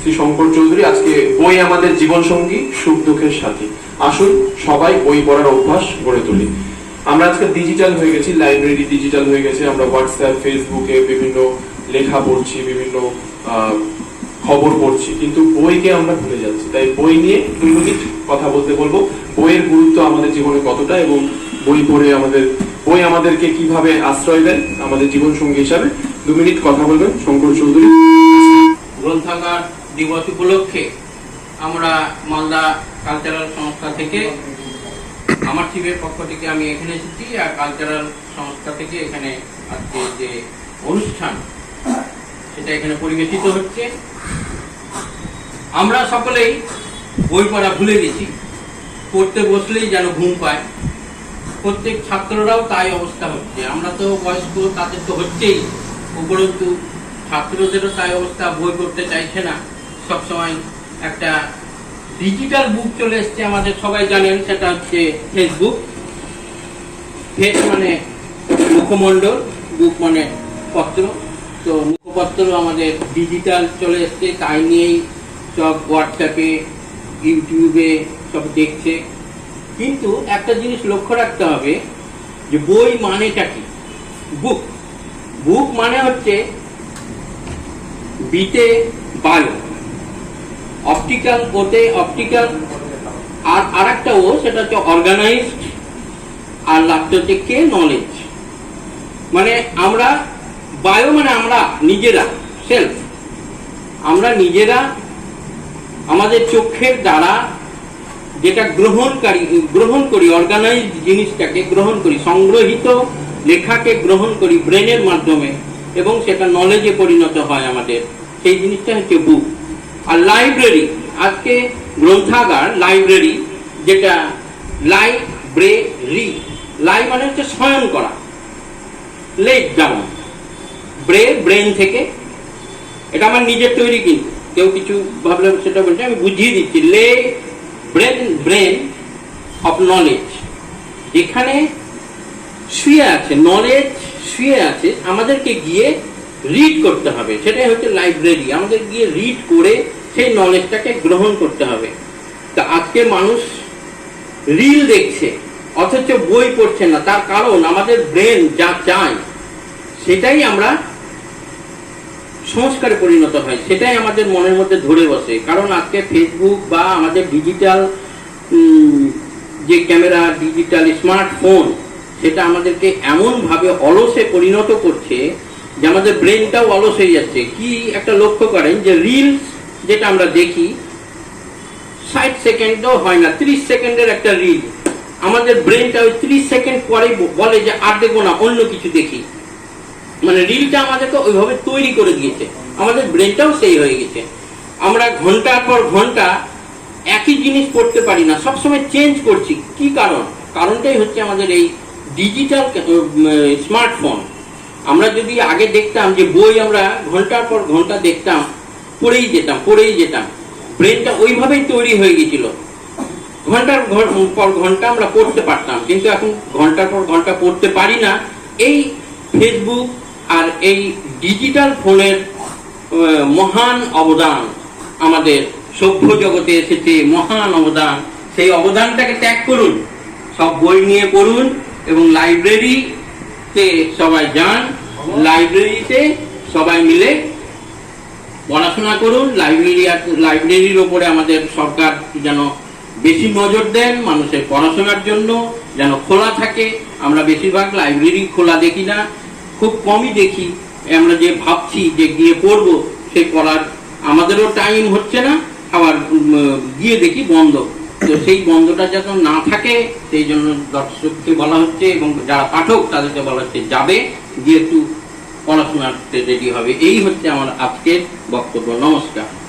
শ্রী শঙ্কর চৌধুরী, আজকে বই আমাদের জীবন সঙ্গী সুখ দুঃখের সাথী। আসুন সবাই বই পড়ার অভ্যাস গড়ে তুলি। আমরা আজকে ডিজিটাল হয়ে গেছি লাইব্রেরি ডিজিটাল হয়ে গেছে। আমরা হোয়াটসঅ্যাপ ফেসবুকে বিভিন্ন লেখা পড়ছি, বিভিন্ন খবর পড়ছি। কিন্তু বইকে আমরা ভুলে যাচ্ছি। তাই বই নিয়ে দুই মিনিট কথা বলতে বলব। বইয়ের গুরুত্ব আমাদের জীবনে কতটা এবং বই পড়ে আমাদের, বই আমাদেরকে কীভাবে আশ্রয় দেয় আমাদের জীবন সঙ্গী হিসাবে। দু মিনিট কথা বলবেন শঙ্কর চৌধুরী। গ্রন্থাগার দিবস উপলক্ষে আমরা মালদা কালচারাল সংস্থা থেকে আমার টিমের পক্ষ থেকে আমি এখানে এসেছি আর কালচারাল সংস্থা থেকে এখানে আজকে যে অনুষ্ঠান, সেটা এখানে পরিবেশিত হচ্ছে। আমরা সকলেই বই পড়া ভুলে গেছি। পড়তে বসলেই যেন ঘুম পায়। প্রত্যেক ছাত্ররাও তাই অবস্থা হচ্ছে। আমরা তো বয়স্ক, তাদের তো হচ্ছেই। উপরন্তু ছাত্রদেরও তাই অবস্থা। বই পড়তে চাইছে না। সবসময় একটা ডিজিটাল বুক চলে এসছে আমাদের, সবাই জানেন, সেটা হচ্ছে ফেসবুক ফেস মানে মুখমণ্ডল বুক মানে পত্র। তো মুখপত্র আমাদের ডিজিটাল চলে এসছে, তাই নিয়েই সব হোয়াটসঅ্যাপে ইউটিউবে সব দেখছে। কিন্তু একটা জিনিস লক্ষ্য রাখতে হবে, যে বই মানেটা কি? বুক বুক মানে হচ্ছে বিতে বায়ো। অপটিক্যাল ওতে অপটিক্যাল আর আরেকটা ও সেটা হচ্ছে অর্গানাইজড আর লাস্ট হচ্ছে কে নলেজ মানে আমরা বায়ো মানে আমরা নিজেরা সেলফ আমরা নিজেরা, আমাদের চোখের দ্বারা যেটা গ্রহণকারী গ্রহণ করি অর্গানাইজ জিনিসটাকে গ্রহণ করি, সংগ্রহিত লেখাকে গ্রহণ করি ব্রেনের মাধ্যমে, এবং সেটা নলেজে পরিণত হয় আমাদের। সেই জিনিসটা হচ্ছে বুক আর লাইব্রেরি আজকে গ্রন্থাগার লাইব্রেরি যেটা লাইব্রেরি লাই মানে হচ্ছে শয়ন করা লেট ডাউন ব্রে ব্রেন থেকে, এটা আমার নিজের তৈরি কিন্তু, কেউ কিছু ভাবলে সেটা বলছে, আমি বুঝিয়ে দিচ্ছি লে ব্রেন ব্রেন অফ নলেজ যেখানে শুয়ে আছে নলেজ শুয়ে আছে, আমাদেরকে গিয়ে রিড করতে হবে। সেটাই হচ্ছে লাইব্রেরি আমাদের গিয়ে রিড করে সেই নলেজটাকে গ্রহণ করতে হবে। তা আজকে মানুষ রিল দেখছে, অথচ বই পড়ছে না। তার কারণ আমাদের ব্রেন যা চায়, সেটাই আমরা সংস্কারে পরিণত হয়। সেটাই আমাদের মনের মধ্যে ধরে বসে। কারণ আজকে ফেসবুক বা আমাদের ডিজিটাল যে ক্যামেরা ডিজিটাল স্মার্টফোন সেটা আমাদেরকে এমনভাবে অলসে পরিণত করছে যে আমাদের ব্রেনটাও অলস হয়ে যাচ্ছে। কি একটা লক্ষ্য করেন যে রিলস যেটা আমরা দেখি, ষাট সেকেন্ডও হয় না, ত্রিশ সেকেন্ডের একটা রিল আমাদের ব্রেনটা ওই ত্রিশ সেকেন্ড পরেই বলে যে আর দেখব না, অন্য কিছু দেখি। মানে রিলটা আমাদেরকে ওইভাবে তৈরি করে দিয়েছে। আমাদের ব্রেনটাও সেই হয়ে গেছে। আমরা ঘণ্টার পর ঘণ্টা একই জিনিস করতে পারি না, সবসময় চেঞ্জ করছি। কি কারণ? কারণটাই হচ্ছে আমাদের এই ডিজিটাল স্মার্টফোন। আমরা যদি আগে দেখতাম যে বই আমরা ঘণ্টার পর ঘণ্টা দেখতাম, পড়েই যেতাম পড়েই যেতাম, ব্রেনটা ওইভাবেই তৈরি হয়ে গেছিল। ঘণ্টার পর ঘণ্টা আমরা পড়তে পারতাম, কিন্তু এখন ঘণ্টার পর ঘণ্টা পড়তে পারি না। এই ফেসবুক আর এই ডিজিটাল ফোনের মহান অবদান আমাদের সভ্য জগতে এসেছে, মহান অবদান। সেই অবদানটাকে ত্যাগ করুন। সব বই নিয়ে পড়ুন এবং লাইব্রেরিতে সবাই যান লাইব্রেরিতে সবাই মিলে পড়াশোনা করুন। লাইব্রেরি লাইব্রেরির ওপরে আমাদের সরকার যেন বেশি নজর দেন মানুষের পড়াশোনার জন্য, যেন খোলা থাকে। আমরা বেশিরভাগ লাইব্রেরি খোলা দেখি না, খুব কমই দেখি। আমরা যে ভাবছি যে গিয়ে পড়ব সেই পড়ার আমাদেরও টাইম হচ্ছে না, আবার গিয়ে দেখি বন্ধ। তো সেই বন্ধটা যত না থাকে, সেই জন্য দর্শককে বলা হচ্ছে এবং যারা পাঠক, তাদেরকে বলা হচ্ছে যাবে, গিয়ে একটু পড়াশোনাতে রেডি হবে। এই হচ্ছে আমার আজকের বক্তব্য। নমস্কার।